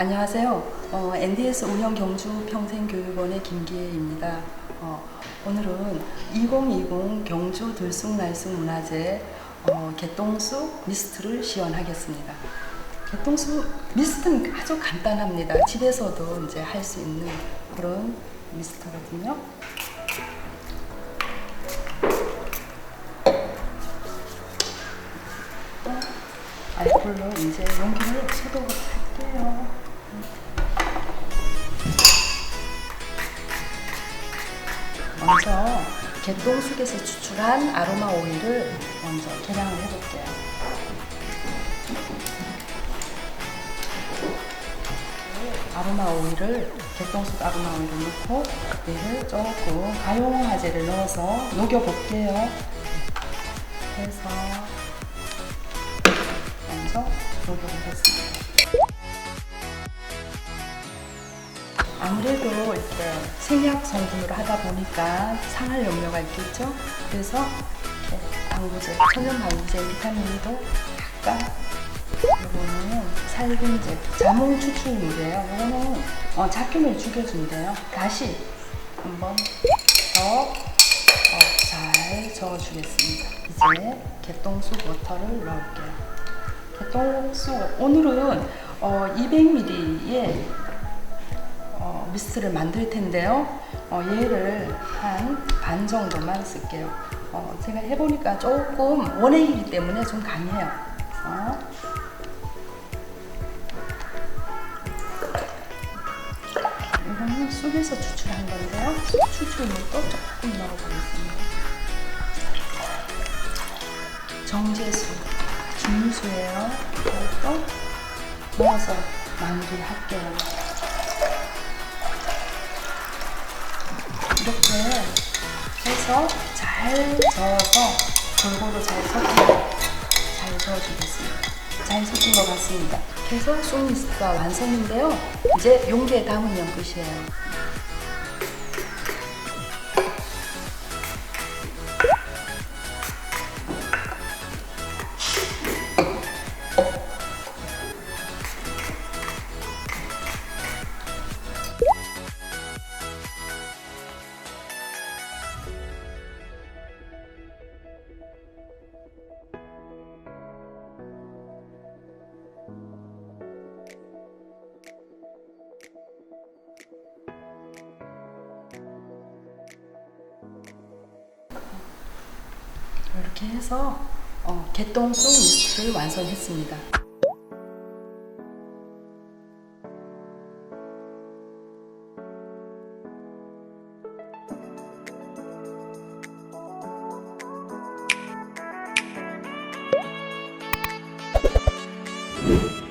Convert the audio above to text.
안녕하세요. 어, NDS 운영 경주 평생교육원의 김기혜입니다. 어, 오늘은 2020 경주 들쑥날쑥 문화제 어, 개똥쑥 미스트를 시연하겠습니다. 개똥쑥 미스트는 아주 간단합니다. 집에서도 이제 할 수 있는 그런 미스트거든요. 어, 알콜로 이제 용기를 소독을 할게요. 먼저 개똥쑥에서 추출한 아로마 오일을 먼저 계량을 해볼게요. 아로마 오일을 개똥쑥 아로마 오일을 넣고 얘를 조금 가용화제를 넣어서 녹여볼게요. 그래서 먼저 녹여보겠습니다. 아무래도 이렇게 생약 성분으로 하다 보니까 상할 염려가 있겠죠. 그래서 이렇게 방부제, 천연 방부제 비타민도 약간 이거는 살균제, 자몽 추출물이에요. 이거는 어, 잡균을 죽여준대요. 다시 한번 더 어, 잘 저어주겠습니다. 이제 개똥쑥 워터를 넣을게요. 개똥쑥 오늘은 어, 200ml에 어, 미스트를 만들 텐데요. 어, 얘를 한 반 정도만 쓸게요. 어, 제가 해보니까 조금 원액이기 때문에 좀 강해요. 어. 이거는 쑥에서 추출한 건데요. 쑥 추출물도 조금 넣어보겠습니다. 정제수, 중수예요. 이것도 넣어서 마무리할게요. 이렇게 해서 잘 저어서 골고루 잘 섞여 잘 저어주겠습니다. 잘 섞인 것 같습니다. 그래서 쑥미스트가 완성인데요. 이제 용기에 담으면 끝이에요. 이렇게 해서 어, 개똥 쑥 미스트를 완성했습니다. you